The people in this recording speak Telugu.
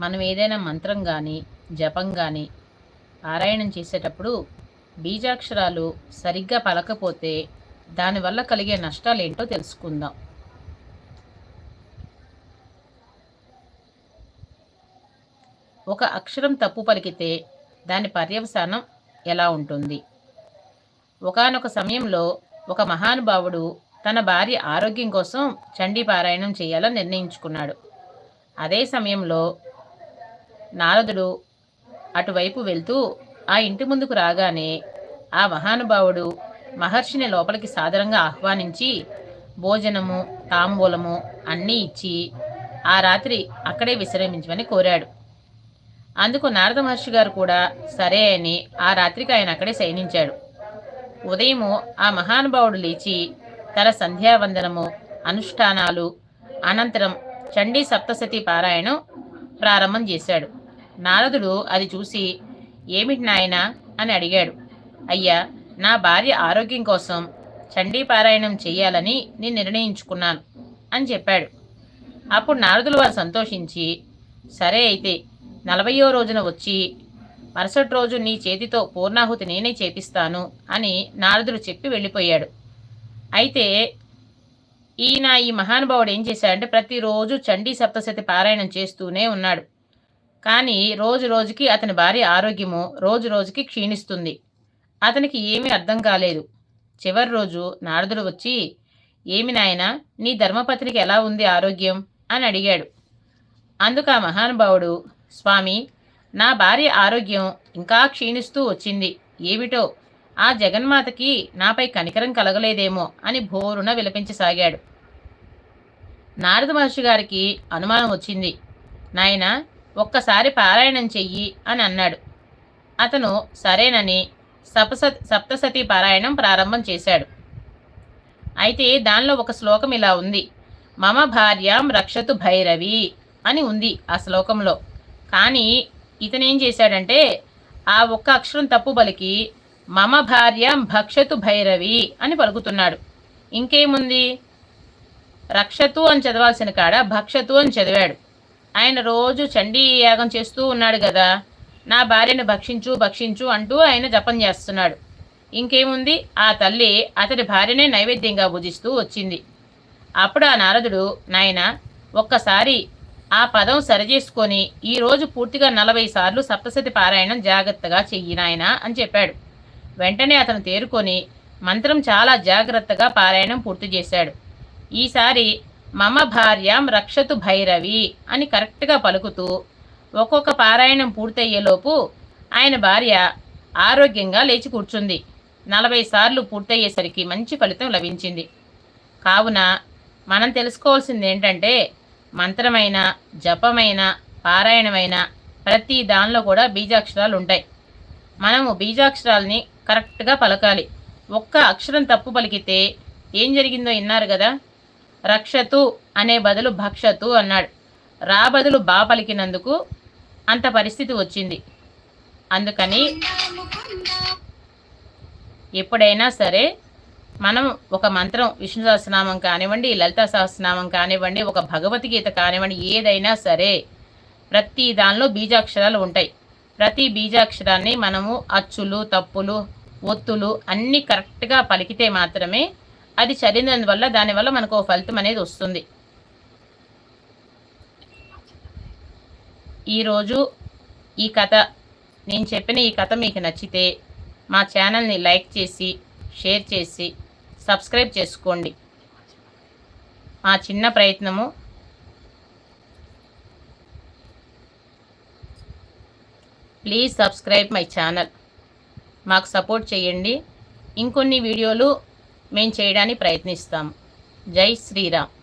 మనం ఏదైనా మంత్రం కానీ జపం కానీ పారాయణం చేసేటప్పుడు బీజాక్షరాలు సరిగ్గా పలకపోతే దానివల్ల కలిగే నష్టాలు ఏంటో తెలుసుకుందాం. ఒక అక్షరం తప్పు పలికితే దాని పర్యవసానం ఎలా ఉంటుంది? ఒకానొక సమయంలో ఒక మహానుభావుడు తన భార్య ఆరోగ్యం కోసం చండీ పారాయణం చేయాలని నిర్ణయించుకున్నాడు. అదే సమయంలో నారదుడు అటువైపు వెళ్తూ ఆ ఇంటి ముందుకు రాగానే ఆ మహానుభావుడు మహర్షిని లోపలికి సాదరంగా ఆహ్వానించి భోజనము తాంబూలము అన్నీ ఇచ్చి ఆ రాత్రి అక్కడే విశ్రమించమని కోరాడు. అందుకు నారద మహర్షి గారు కూడా సరే అని ఆ రాత్రికి ఆయన అక్కడే శయనించాడు. ఉదయము ఆ మహానుభావుడు లేచి తన సంధ్యావందనము అనుష్ఠానాలు అనంతరం చండీ సప్తసతి పారాయణం ప్రారంభం చేశాడు. నారదుడు అది చూసి ఏమిటి నాయనా? అని అడిగాడు. అయ్యా నా భార్య ఆరోగ్యం కోసం చండీ పారాయణం చేయాలని నేను నిర్ణయించుకున్నాను అని చెప్పాడు. అప్పుడు నారదులు వారు సంతోషించి సరే అయితే నలభయో రోజున వచ్చి మరుసటి రోజు నీ చేతితో పూర్ణాహుతి నేనే చేపిస్తాను అని నారదుడు చెప్పి వెళ్ళిపోయాడు. అయితే ఈయన ఈ మహానుభావుడు ఏం చేశాడంటే ప్రతిరోజు చండీ సప్తశతి పారాయణం చేస్తూనే ఉన్నాడు. కానీ రోజు రోజుకి అతని భార్య ఆరోగ్యము రోజు రోజుకి క్షీణిస్తుంది. అతనికి ఏమీ అర్థం కాలేదు. చివరి రోజు నారదుడు వచ్చి ఏమి నాయన నీ ధర్మపత్నికి ఎలా ఉంది ఆరోగ్యం? అని అడిగాడు. అందుకు ఆ మహానుభావుడు స్వామి నా భార్య ఆరోగ్యం ఇంకా క్షీణిస్తూ వచ్చింది. ఏమిటో? ఆ జగన్మాతకి నాపై కనికరం కలగలేదేమో అని భోరున విలపించసాగాడు. నారద మహర్షి గారికి అనుమానం వచ్చింది. నాయన ఒక్కసారి పారాయణం చెయ్యి అని అన్నాడు. అతను సరేనని సప్తసతి సప్తసతి పారాయణం ప్రారంభం చేశాడు. అయితే దానిలో ఒక శ్లోకం ఇలా ఉంది. మమ భార్యాం రక్షతు భైరవి అని ఉంది ఆ శ్లోకంలో. కానీ ఇతనేం చేశాడంటే ఆ ఒక్క అక్షరం తప్పు పలికి మమ భార్యాం భక్షతు భైరవి అని పలుకుతున్నాడు. ఇంకేముంది? రక్షతు అని చదవాల్సిన కాడ భక్షతు అని చదివాడు. ఆయన రోజు చండీ యాగం చేస్తూ ఉన్నాడు కదా నా భార్యను భక్షించు భక్షించు అంటూ ఆయన జపం చేస్తున్నాడు. ఇంకేముంది? ఆ తల్లి అతడి భార్యనే నైవేద్యంగా భుజిస్తూ వచ్చింది. అప్పుడు ఆ నారదుడు నాయన ఒక్కసారి ఆ పదం సరిచేసుకొని ఈరోజు పూర్తిగా నలభై సార్లు సప్తశతి పారాయణం జాగ్రత్తగా చెయ్యి నాయన అని చెప్పాడు. వెంటనే అతను తేరుకొని మంత్రం చాలా జాగ్రత్తగా పారాయణం పూర్తి చేశాడు. ఈసారి మమ భార్యాం రక్షతు భైరవి అని కరెక్ట్గా పలుకుతూ ఒక్కొక్క పారాయణం పూర్తయ్యేలోపు ఆయన భార్య ఆరోగ్యంగా లేచి కూర్చుంది. నలభై సార్లు పూర్తయ్యేసరికి మంచి ఫలితం లభించింది. కావున మనం తెలుసుకోవాల్సింది ఏంటంటే మంత్రమైన జపమైన పారాయణమైన ప్రతి దానిలో కూడా బీజాక్షరాలు ఉంటాయి. మనము బీజాక్షరాలని కరెక్ట్గా పలకాలి. ఒక్క అక్షరం తప్పు పలికితే ఏం జరిగిందో విన్నారు కదా? రక్షతు అనే బదులు భక్షతు అన్నాడు. రా బదులు బా పలికినందుకు అంత పరిస్థితి వచ్చింది. అందుకని ఎప్పుడైనా సరే మనం ఒక మంత్రం విష్ణు సహస్రనామం కానివ్వండి లలిత సహస్రనామం కానివ్వండి ఒక భగవద్గీత కానివ్వండి ఏదైనా సరే ప్రతి దానిలో బీజాక్షరాలు ఉంటాయి. ప్రతి బీజాక్షరాన్ని మనము అచ్చులు తప్పులు ఒత్తులు అన్నీ కరెక్ట్గా పలికితే మాత్రమే అది చదివినందువల్ల దానివల్ల మనకు ఫలితం అనేది వస్తుంది. ఈరోజు ఈ కథ నేను చెప్పిన ఈ కథ మీకు నచ్చితే మా ఛానల్ని లైక్ చేసి షేర్ చేసి సబ్స్క్రైబ్ చేసుకోండి. మా చిన్న ప్రయత్నము ప్లీజ్ సబ్స్క్రైబ్ మై ఛానల్. మాకు సపోర్ట్ చేయండి. ఇంకొన్ని వీడియోలు మేము చేయడానికి ప్రయత్నిస్తాం. జై శ్రీరామ్.